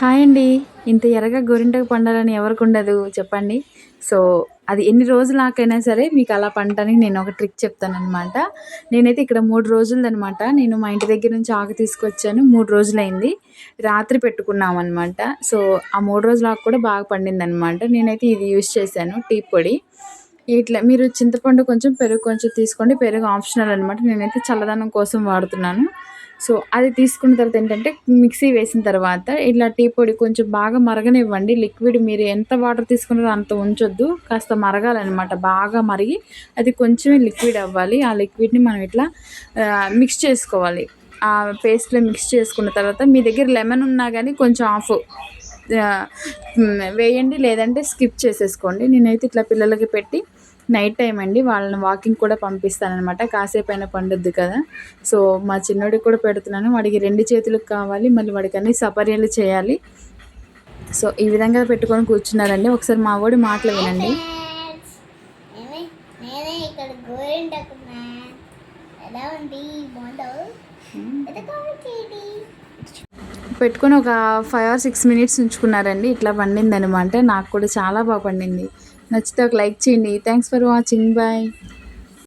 Hi అండి. ఇంత ఎర్రగా గోరింటకు పండాలని ఎవరికి ఉండదు చెప్పండి. సో అది ఎన్ని రోజులకైనా సరే మీకు అలా పండటానికి నేను ఒక ట్రిక్ చెప్తాను అనమాట నేనైతే ఇక్కడ మూడు రోజులదనమాట నేను మా ఇంటి దగ్గర నుంచి ఆకు తీసుకొచ్చాను. మూడు రోజులైంది. రాత్రి పెట్టుకున్నాం అనమాట సో ఆ మూడు రోజుల ఆకు కూడా బాగా పండింది అనమాట నేనైతే ఇది యూజ్ చేశాను టీ పొడి. ఇట్లా మీరు చింతపండు కొంచెం పెరుగు కొంచెం తీసుకోండి. పెరుగు ఆప్షనల్ అనమాట నేనైతే చల్లదనం కోసం వాడుతున్నాను. సో అది తీసుకున్న తర్వాత ఏంటంటే మిక్సీ వేసిన తర్వాత ఇట్లా టీ పొడి కొంచెం బాగా మరగనివ్వండి. లిక్విడ్ మీరు ఎంత వాటర్ తీసుకున్నారో అంత ఉంచొద్దు. కాస్త మరగాలన్నమాట. బాగా మరిగి అది కొంచెమే లిక్విడ్ అవ్వాలి. ఆ లిక్విడ్ని మనం ఇట్లా మిక్స్ చేసుకోవాలి. ఆ పేస్ట్లో మిక్స్ చేసుకున్న తర్వాత మీ దగ్గర లెమన్ ఉన్నా కానీ కొంచెం ఆఫ్ వేయండి. లేదంటే స్కిప్ చేసేసుకోండి. నేనైతే ఇట్లా పిల్లలకి పెట్టి నైట్ టైం అండి వాళ్ళని వాకింగ్ కూడా పంపిస్తానమాట కాసేపు అయినా పండుద్ది కదా. సో మా చిన్నోడికి కూడా పెడుతున్నాను. వాడికి రెండు చేతులకు కావాలి మళ్ళీ వాడికి అన్ని సపర్యలు చేయాలి. సో ఈ విధంగా పెట్టుకొని కూర్చున్నారండి. ఒకసారి మా వాడి మాటలు వినండి. ఎలా ఉంది? బాగుంటావు పెట్టుకొని ఒక ఫైవ్ ఆర్ సిక్స్ మినిట్స్ ఉంచుకున్నారండి. ఇట్లా పండింది అనమాట నాకు కూడా చాలా బాగా పండింది. నచ్చితే ఒక లైక్ చేయండి. Thanks for watching bye